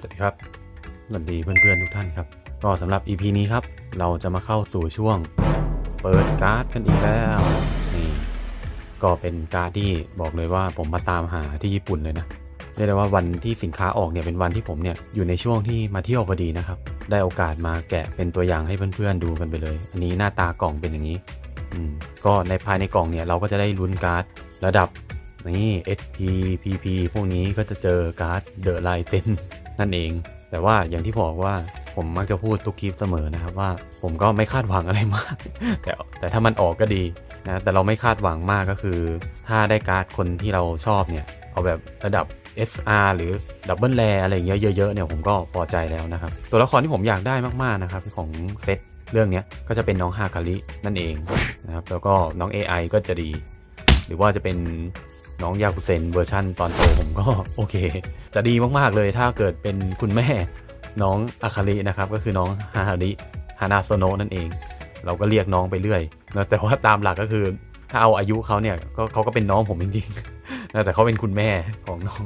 สวัสดีครับสวัสดีเพื่อนๆทุกท่านครับก็สำหรับ EP นี้ครับ เราจะมาเข้าสู่ช่วง เปิดการ์ดกันอีกแล้วนี่ก็เป็นการ์ดที่บอกเลยว่าผมมาตามหาที่ญี่ปุ่นเลยนะเรียกได้ว่าวันที่สินค้าออกเนี่ยเป็นวันที่ผมเนี่ยอยู่ในช่วงที่มาเที่ยวพอดีนะครับ ได้โอกาสมาแกะเป็นตัวอย่างให้เพื่อนๆดูกันไปเลย อันนี้หน้าตากล่องเป็นอย่างนี้อืมก็ในภายในกล่องเนี่ยเราก็จะได้ลุ้นการ์ดระดับนี่ SP PP พวกนี้ก็จะเจอการ์ดเดอะไลเซน นั่นเอง แต่ว่าอย่างที่บอกว่าผมมักจะพูดทุกคลิปเสมอนะครับว่าผมก็ไม่คาดหวังอะไรมาก แต่แต่ถ้ามันออกก็ดีนะแต่เราไม่คาดหวังมากก็คือ ถ้าได้การ์ดคนที่เราชอบเนี่ย เอาแบบระดับ SR หรือดับเบิลแรอะไรอย่างเงี้ยเยอะๆเนี่ยผมก็พอใจแล้วนะครับ ตัวละครที่ผมอยากได้มากๆนะครับของเซตเรื่องนี้ก็จะเป็นน้องฮาคารินั่นเองนะครับแล้วก็น้อง AI ก็จะดี หรือว่าจะเป็น น้องยากุเซนเวอร์ชั่นตอนโตผมก็โอเค จะดีมากๆเลยถ้าเกิดเป็นคุณแม่น้องอาคารินะครับ ก็คือน้องฮาฮาริฮานาโซโนะนั่นเอง เราก็เรียกน้องไปเรื่อยนะแต่ว่าตามหลักก็คือถ้าเอาอายุเขาเนี่ยก็เขาก็เป็นน้องผมจริงๆนะแต่เขาเป็นคุณแม่ของน้อง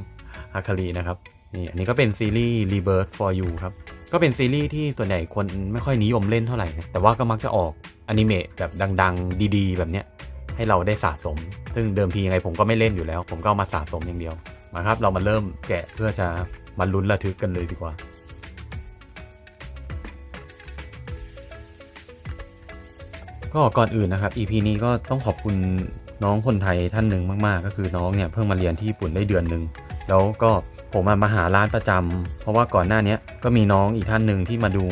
ฮาคารินะครับนี่อันนี้ก็เป็นซีรีส์ Rebirth for You ครับ ก็เป็นซีรีส์ที่ส่วนใหญ่คนไม่ค่อยนิยมเล่นเท่าไหร่นะแต่ว่าก็มักจะออกอนิเมะแบบดัง ๆ ดี ๆ แบบเนี้ย ให้เราได้สะสม ซึ่งเดิมทียังไงผมก็ไม่เล่นอยู่แล้ว ผมก็ามาสะสมอย่างเดียว มาครับ เรามาเริ่มแกะเพื่อจะมาลุ้นระทึกกันเลยดีกว่าก็ก่อนอื่นนะครับ EP นี้ก็ต้องขอบคุณน้องคนไทยท่านหนึ่งมาก ๆ ก็คือน้องเนี่ยเพิ่งมาเรียนที่ญี่ปุ่นได้เดือนหนึ่งแล้วก็ผมมาหาร้านประจำเพราะว่าก่อนหน้านี้ก็มีน้องอีกท่านหนึ่งที่มาดู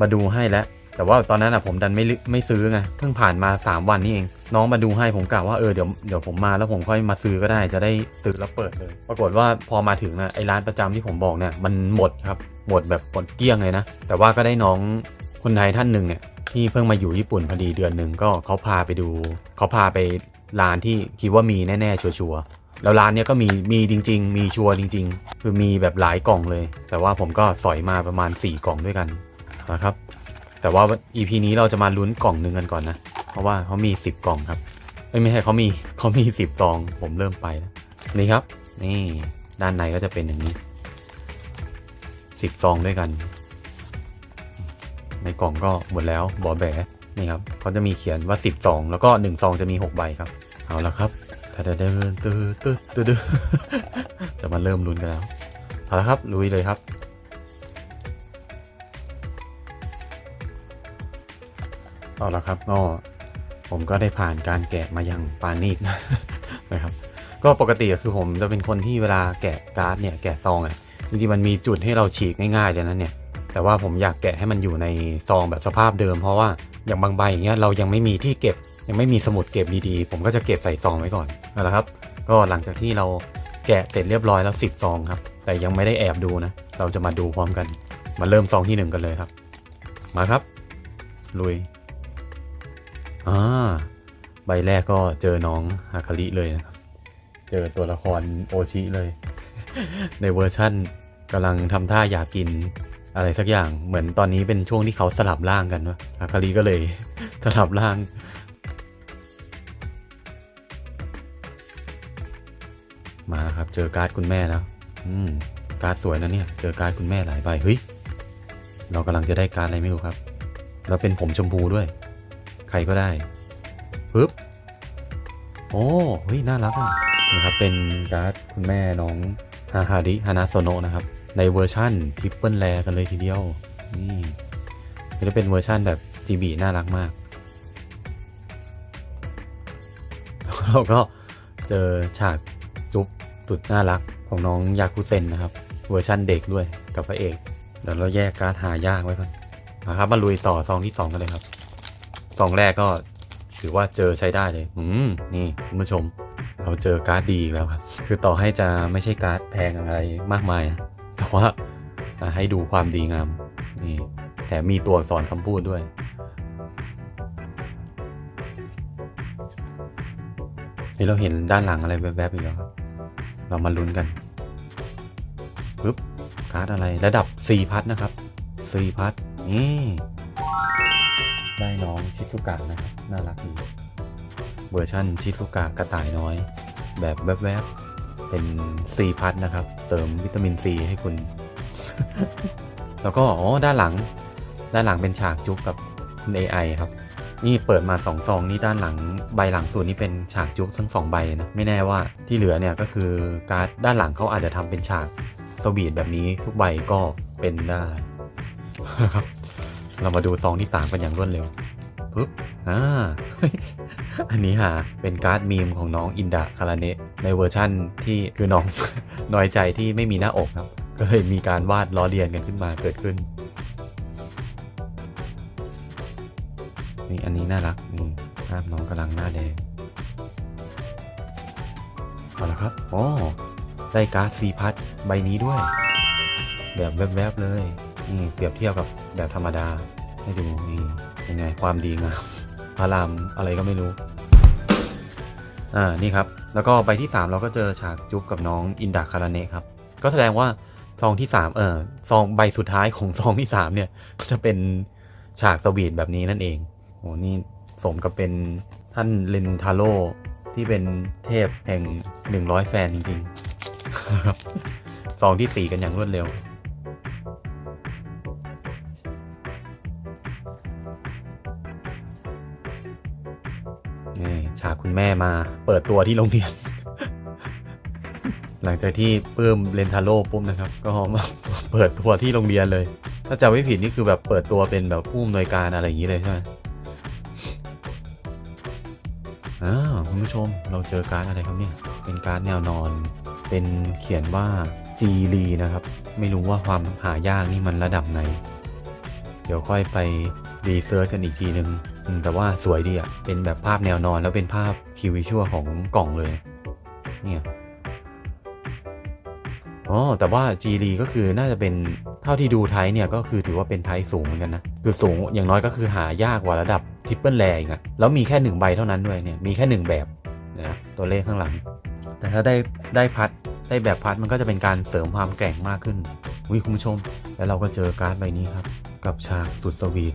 มาดูให้แล้วแต่ว่าตอนนั้นอะผมดันไม่ไม่ซื้อไงเพิ่งผ่านมา 3 วันนี่เอง น้องมาดูให้ผมกะว่าเออเดี๋ยวเดี๋ยวผมมาแล้วผมค่อยมาซื้อก็ได้จะได้ซื้อแล้วเปิดเลย ปรากฏว่าพอมาถึงนะไอ้ร้านประจำที่ผมบอกเนี่ยมันหมดครับหมดแบบหมดเกลี้ยงเลยนะ แต่ว่าก็ได้น้องคนไทยท่านหนึ่งเนี่ยที่เพิ่งมาอยู่ญี่ปุ่นพอดีเดือนหนึ่งก็เขาพาไปดูเขาพาไปร้านที่คิดว่ามีแน่ๆชัวร์ๆแล้วร้านเนี้ยก็มีมีจริง ๆ มีชัวร์จริง ๆ คือมีแบบหลายกล่องเลย แต่ว่าผมก็สอยมาประมาณ 4 กล่องด้วยกันนะครับ แต่ว่า EP นี้เราจะมาลุ้นกล่องหนึ่งกันก่อนนะ ราะว่าเขามี 10 กล่องครับเอ้ยไม่ใช่เขามีเขามี 10 ซอง ผมเริ่มไปแล้วนี่ครับ นี่ด้านในก็จะเป็นอย่างนี้ 10 ซองด้วยกัน ในกล่องก็หมดแล้วบอแบนี่ครับเขาจะมีเขียนว่า 10 ซอง แล้วก็ 1 ซองจะมี 6 ใบครับ เอาละครับถ้าเดินตื้อตื้อตื้อตื้อจะมาเริ่มลุ้นกันแล้วเอาละครับลุยเลยครับเอาละครับก็ ผมก็ได้ผ่านการแกะมาอย่างปานนีตนะนะครับ ก็ปกติก็คือผมจะเป็นคนที่เวลาแกะการ์ดเนี่ยแกะซองอะจริงๆมันมีจุดให้เราฉีกง่ายๆเลยนะเนี่ย แต่ว่าผมอยากแกะให้มันอยู่ในซองแบบสภาพเดิม เพราะว่าอย่างบางใบอย่างเงี้ยเรายังไม่มีที่เก็บ ยังไม่มีสมุดเก็บดีๆ ผมก็จะเก็บใส่ซองไว้ก่อนนะครับ ก็หลังจากที่เราแกะเสร็จเรียบร้อยแล้ว10ซองครับ แต่ยังไม่ได้แอบดูนะ เราจะมาดูพร้อมกัน มาเริ่มซองที่หนึ่งกันเลยครับ มาครับ ลุย อ่าใบแรกก็เจอน้องฮาคาริเลยนะครับ เจอตัวละครโอชิเลย ในเวอร์ชั่นกำลังทำท่าอยากกินอะไรสักอย่างเหมือนตอนนี้เป็นช่วงที่เขาสลับร่างกันวะฮาคาริก็เลยสลับร่างมาครับ เจอการ์ดคุณแม่แล้ว อืม การ์ดสวยนะเนี่ย เจอการ์ดคุณแม่หลายใบ เฮ้ย เรากำลังจะได้การ์ดอะไรไม่รู้ครับแล้วเป็นผมชมพูด้วย ใครก็ได้ปึ๊บโอ้เฮ้ยน่ารักอะนะครับเป็นการ์ดคุณแม่น้องฮาฮาริฮานาโซโนะนะครับ ในเวอร์ชั่นทริปเปิลแรกันเลยทีเดียว นี่จะเป็นเวอร์ชั่นแบบ GB น่ารักมากเราก็เจอฉากจุ๊บสุดน่ารักของน้องยาคุเซนนะครับ เวอร์ชั่นเด็กด้วยกับพระเอกเดี๋ยวเราแยกการ์ดหายากไว้ก่อนนะครับมาลุยต่อซองที่สองกันเลยครับ ซองแรกก็ถือว่าเจอใช้ได้เลย อืม นี่คุณผู้ชม เราเจอการ์ดดีแล้วครับ คือต่อให้จะไม่ใช่การ์ดแพงอะไรมากมายนะแต่ว่าให้ดูความดีงาม นี่แถมมีตัวอักษรคำพูดด้วย นี่เราเห็นด้านหลังอะไรแวบๆอีกแล้วครับ เรามาลุ้นกันปึ๊บการ์ดอะไรระดับ 4 พัทนะครับ 4 พัทนี่ ได้น้องชิซุกะนะครับน่ารักดีเวอร์ชั่นชิซุกะกระต่ายน้อย แบบแวบๆ เป็น4พัทนะครับ เสริมวิตามินซีให้คุณ แล้วก็ อ๋อ ด้านหลัง ด้านหลังเป็นฉากจุ๊บกับคุณ AI ครับ นี่เปิดมาสองซอง นี่ด้านหลังใบหลังสุดนี่เป็นฉากจุ๊บทั้งสองใบนะ ไม่แน่ว่าที่เหลือเนี่ยก็คือการ์ดด้านหลังเขาอาจจะทำเป็นฉากสวีทแบบนี้ทุกใบก็เป็นได้ครับ เรามาดูซองที่ต่างกันอย่างรวดเร็วปุ๊บอ่าอันนี้หาเป็นการ์ดมีมของน้องอินดาคาราเนะในเวอร์ชั่นที่คือน้องน้อยใจที่ไม่มีหน้าอกครับก็เลยมีการวาดล้อเลียนกันขึ้นมาเกิดขึ้นนี่อันนี้น่ารักนี่ภาพน้องกำลังหน้าแดงเอาละครับอ๋อได้การ์ดซีพัทใบนี้ด้วย แบบแวบๆเลย นี่เปรียบเทียบกับแบบธรรมดา ให้ดูนี่ยังไงความดีงามพารามอะไรก็ไม่รู้ อ่า นี่ครับ แล้วก็ใบที่ 3 เราก็เจอฉากจุ๊บกับน้องอินดาคาราเนะครับ ก็แสดงว่าซองที่ 3 เออซองใบสุดท้ายของซองที่ 3 เนี่ย ก็จะเป็นฉากสวีทแบบนี้นั่นเองโอ้นี่สมกับเป็นท่านเลนทาโร่ที่เป็นเทพแห่ง 100 แฟนจริงๆครับซองที่ 4 กันอย่างรวดเร็ว คุณแม่มาเปิดตัวที่โรงเรียน หลังจากที่เพิ่มเลนทาโร่ปุ๊บนะครับ ก็มาเปิดตัวที่โรงเรียนเลย ถ้าจำไม่ผิดนี่คือแบบเปิดตัวเป็นแบบผู้อำนวยการอะไรอย่างนี้เลยใช่ไหมอ้าวคุณผู้ชมเราเจอการ์ดอะไรครับเนี่ย เป็นการ์ดแนวนอน เป็นเขียนว่าจีรีนะครับ ไม่รู้ว่าความหายากนี่มันระดับไหน เดี๋ยวค่อยไปรีเซิร์ชกันอีกทีหนึ่ง แต่ว่าสวยดีอะ เป็นแบบภาพแนวนอนแล้วเป็นภาพคิววิชวลของกล่องเลย เนี่ยอ๋อแต่ว่า g ีก็คือน่าจะเป็นเท่าที่ดูไทยเนี่ยก็คือถือว่าเป็นไทยสูงเหมือนกันนะ คือสูงอย่างน้อยก็คือหายากกว่าระดับทริปเปิลแรอีกอะแล้วมีแค่หนึ่งใบเท่านั้นด้วยเนี่ยมีแค่หนึ่งแบบนะตัวเลขข้างหลัง แต่ถ้าได้ได้พัดได้แบบพัดมันก็จะเป็นการเสริมความแกร่งมากขึ้นวิคุณผู้ชม แล้วเราก็เจอการ์ดใบนี้ครับ กับฉากสุดสวีท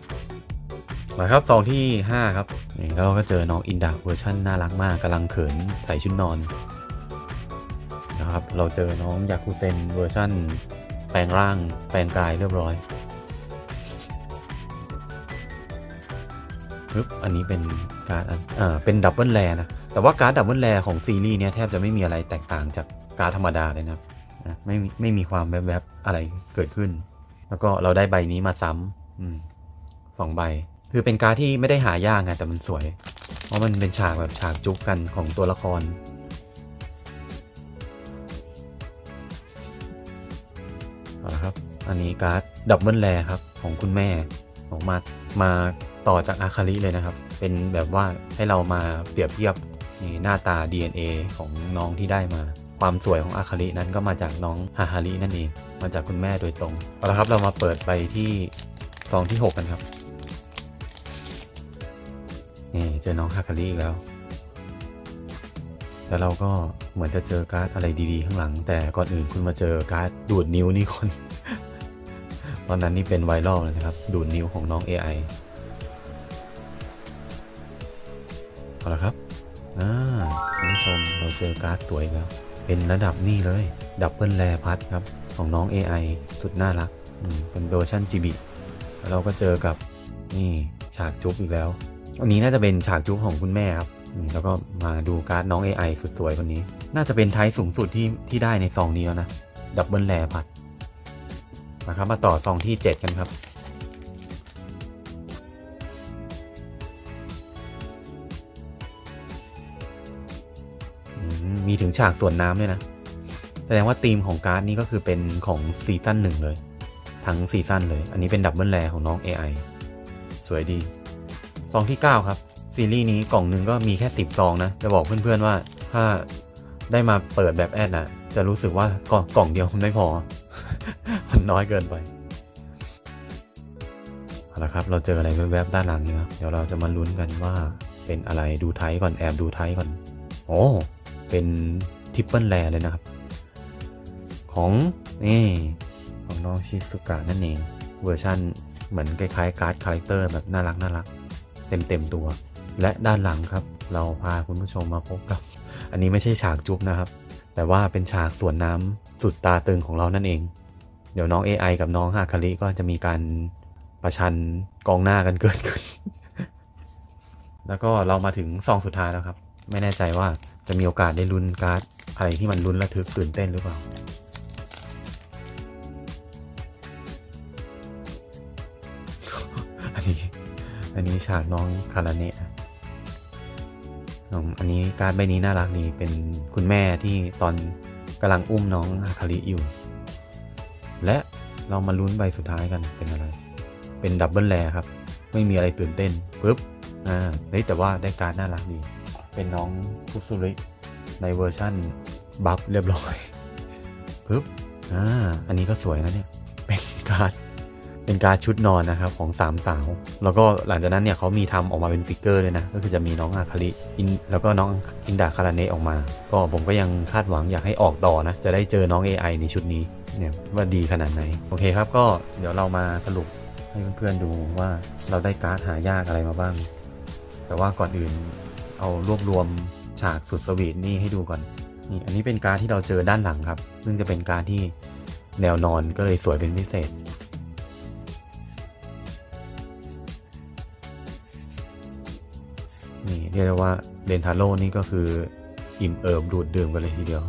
มาครับซองที่ 5 ครับนี่แล้วเราก็เจอน้องอินดาเวอร์ชันน่ารักมากกำลังเขินใส่ชุดนอนนะครับเราเจอน้องยาคุเซนเวอร์ชันแปลงร่างแปลงกายเรียบร้อยปึ๊บอันนี้เป็นการ์ดอ่าเป็นดับเบิลแรนะ แต่ว่าการ์ดดับเบิลแรของซีรีส์เนี้ยแทบจะไม่มีอะไรแตกต่างจากการ์ดธรรมดาเลยนะนะไม่ไม่มีความแวบๆอะไรเกิดขึ้น แล้วก็เราได้ใบนี้มาซ้ำสองใบ คือเป็นการ์ดที่ไม่ได้หายากไงแต่มันสวย เพราะมันเป็นฉากแบบฉากจุกกันของตัวละคร เอาละครับ อันนี้การ์ดดับเบิลแรครับของคุณแม่ของมามาต่อจากอาคาริเลยนะครับ เป็นแบบว่าให้เรามาเปรียบเทียบนี่หน้าตา DNA ของน้องที่ได้มา ความสวยของอาคารินั้นก็มาจากน้องฮาฮารินั่นเอง มาจากคุณแม่โดยตรง เอาละครับเรามาเปิดไปที่ซองที่ 6 กันครับ นี่เจอน้องฮาคาริอีกแล้ว แล้วเราก็เหมือนจะเจอการ์ดอะไรดีๆ ข้างหลัง แต่ก่อนอื่นคุณมาเจอการ์ดดูดนิ้วนี่คนตอนนั้นนี่เป็นไวรัลเลยนะครับ ดูดนิ้วของน้อง AI เอาละครับอ่าคุณผู้ชมเราเจอการ์ดสวยแล้ว เป็นระดับนี่เลย ดับเบิลแรพัทครับ ของน้อง AI สุดน่ารัก เป็นเวอร์ชัน GB แล้วเราก็เจอกับนี่ฉากจุ๊บอีกแล้ว อันนี้น่าจะเป็นฉากจุ๊บของคุณแม่ครับแล้วก็มาดูการ์ดน้อง AI สุดสวยคนนี้ น่าจะเป็นไทป์สูงสุดที่ที่ได้ในซองนี้แล้วนะ ดับเบิลแรพัทนะครับมาต่อซองที่ 7 กันครับ มีถึงฉากสวนน้ำด้วยนะ แสดงว่าธีมของการ์ดนี้ก็คือเป็นของซีซั่นหนึ่งเลย ทั้งซีซั่นเลย อันนี้เป็นดับเบิลแรของน้อง AI สวยดี ซองที่ 9 ครับ ซีรีส์นี้กล่องหนึ่งก็มีแค่ 10 ซองนะ จะบอกเพื่อนๆว่าถ้าได้มาเปิดแบบแอดนะจะรู้สึกว่ากล่องกล่องเดียวมันไม่พอ มันน้อยเกินไปเอาละครับ เราเจออะไรแวบๆด้านหลังนี้ครับเดี๋ยวเราจะมาลุ้นกันว่าเป็นอะไรดูไทยก่อนแอบดูไทยก่อน โอ้เป็นทริปเปิลแรเลยนะครับ ของนี่ของน้องชิสุกะนั่นเองเวอร์ชั่นเหมือนคล้ายๆการ์ดคาแรคเตอร์แบบน่ารักน่ารัก เต็มเต็มๆตัว และด้านหลังครับ เราพาคุณผู้ชมมาพบกับ อันนี้ไม่ใช่ฉากจุ๊บนะครับ แต่ว่าเป็นฉากสวนน้ำสุดตาตึงของเรานั่นเอง เดี๋ยวน้อง AI กับน้องฮาคาริก็จะมีการประชันกองหน้ากันเกิดขึ้น แล้วก็เรามาถึงซองสุดท้ายแล้วครับ ไม่แน่ใจว่าจะมีโอกาสได้ลุ้นการ์ดอะไรที่มันลุ้นระทึกตื่นเต้นหรือเปล่าอันนี้ อันนี้ฉากน้องคาราเนะอันนี้การใบนี้น่ารักดีเป็นคุณแม่ที่ตอนกำลังอุ้มน้องฮาคาริอยู่ และเรามาลุ้นใบสุดท้ายกันเป็นอะไร เป็นดับเบิลแรครับ ไม่มีอะไรตื่นเต้นปุ๊บอ่าเฮ้ยแต่ว่าได้การน่ารักดี เป็นน้องคุซุริในเวอร์ชั่นบัฟเรียบร้อยปึ๊บอ่าอันนี้ก็สวยนะเนี่ย เป็นการ์ด เป็นการ์ดชุดนอนนะครับของสามสาว แล้วก็หลังจากนั้นเนี่ยเขามีทำออกมาเป็นฟิกเกอร์เลยนะ ก็คือจะมีน้องอาคาริอินแล้วก็น้องอินดาคาราเนะออกมา ก็ผมก็ยังคาดหวังอยากให้ออกต่อนะ จะได้เจอน้อง AI ในชุดนี้เนี่ยว่าดีขนาดไหน โอเคครับก็เดี๋ยวเรามาสรุปให้เพื่อนๆดูว่าเราได้การ์ดหายากอะไรมาบ้าง แต่ว่าก่อนอื่นเอารวบรวมฉากสุดสวีทนี่ให้ดูก่อนนี่อันนี้เป็นการดที่เราเจอด้านหลังครับ ซึ่งจะเป็นการดที่แนวนอนก็เลยสวยเป็นพิเศษ เรียกว่าเดนทาโร่นี่ก็คืออิ่มเอิบดูดดื่มกันเลยทีเดียว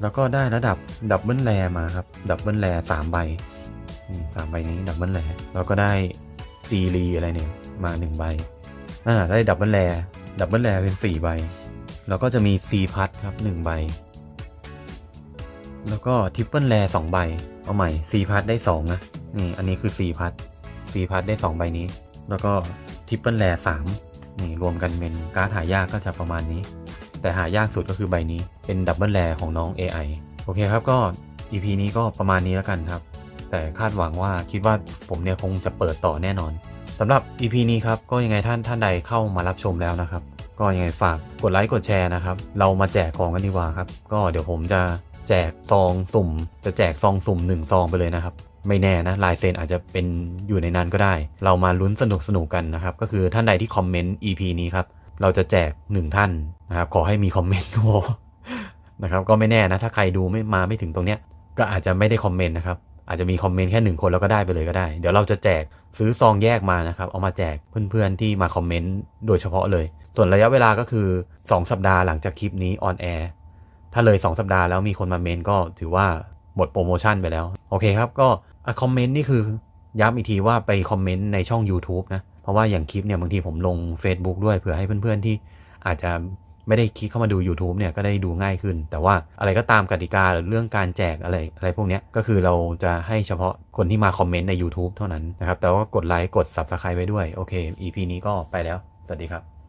แล้วก็ได้ระดับดับเบิลแรมาครับ ดับเบิลแรสามใบสามใบนี้ดับเบิลแรแล้วก็ได้จีรีอะไรเนี่ยมาหนึ่งใบอ่าได้ดับเบิลแรดับเบิลแรเป็นสี่ใบ แล้วก็จะมีซีพัทครับหนึ่งใบ แล้วก็ทริปเปิลแรสองใบ เอาใหม่ซีพัทได้สองนะนี่อันนี้คือซีพัทซีพัทได้สองใบนี้ แล้วก็ ริปเปิลแรสามนี่รวมกันเป็นการ์ดหายากก็จะประมาณนี้ แต่หายากสุดก็คือใบนี้เป็นดับเบิลแรของน้อง AI โอเคครับก็ EP นี้ก็ประมาณนี้แล้วกันครับ แต่คาดหวังว่าคิดว่าผมเนี่ยคงจะเปิดต่อแน่นอนสำหรับ EP นี้ครับก็ยังไงท่านท่านใดเข้ามารับชมแล้วนะครับ ก็ยังไงฝากกดไลค์กดแชร์นะครับ เรามาแจกของกันดีกว่าครับ ก็เดี๋ยวผมจะแจกซองสุ่ม จะแจกซองสุ่ม1ซองไปเลยนะครับ ไม่แน่นะลายเซ็นอาจจะเป็นอยู่ในนั้นก็ได้ เรามาลุ้นสนุกสนุกกันนะครับ ก็คือท่านใดที่คอมเมนต์ EP นี้ครับ เราจะแจก 1 ท่านนะครับ ขอให้มีคอมเมนต์ก็พอนะครับ ก็ไม่แน่นะ ถ้าใครดูไม่มาไม่ถึงตรงเนี้ย ก็อาจจะไม่ได้คอมเมนต์นะครับ อาจจะมีคอมเมนต์แค่หนึ่งคนแล้วก็ได้ไปเลยก็ได้ เดี๋ยวเราจะแจกซื้อซองแยกมานะครับ เอามาแจกเพื่อนๆที่มาคอมเมนต์โดยเฉพาะเลย ส่วนระยะเวลาก็คือ 2 สัปดาห์หลังจากคลิปนี้ออนแอร์ ถ้าเลย 2 สัปดาห์แล้วมีคนมาเมนก็ถือว่าหมดโปรโมชั่นไปแล้ว โอเคครับก็ อะคอมเมนต์นี่คือย้ำอีกทีว่าไปคอมเมนต์ในช่อง YouTube นะ เพราะว่าอย่างคลิปเนี่ยบางทีผมลง Facebook ด้วยเผื่อให้เพื่อนๆที่อาจจะไม่ได้คลิกเข้ามาดู YouTube เนี่ยก็ได้ดูง่ายขึ้น แต่ว่าอะไรก็ตามกติกาหรือเรื่องการแจกอะไรอะไรพวกนี้ก็คือเราจะให้เฉพาะคนที่มาคอมเมนต์ใน YouTube เท่านั้นนะครับ แต่ว่ากดไลค์กด Subscribe ไว้ด้วย โอเค EP นี้ก็ไปแล้ว สวัสดีครับ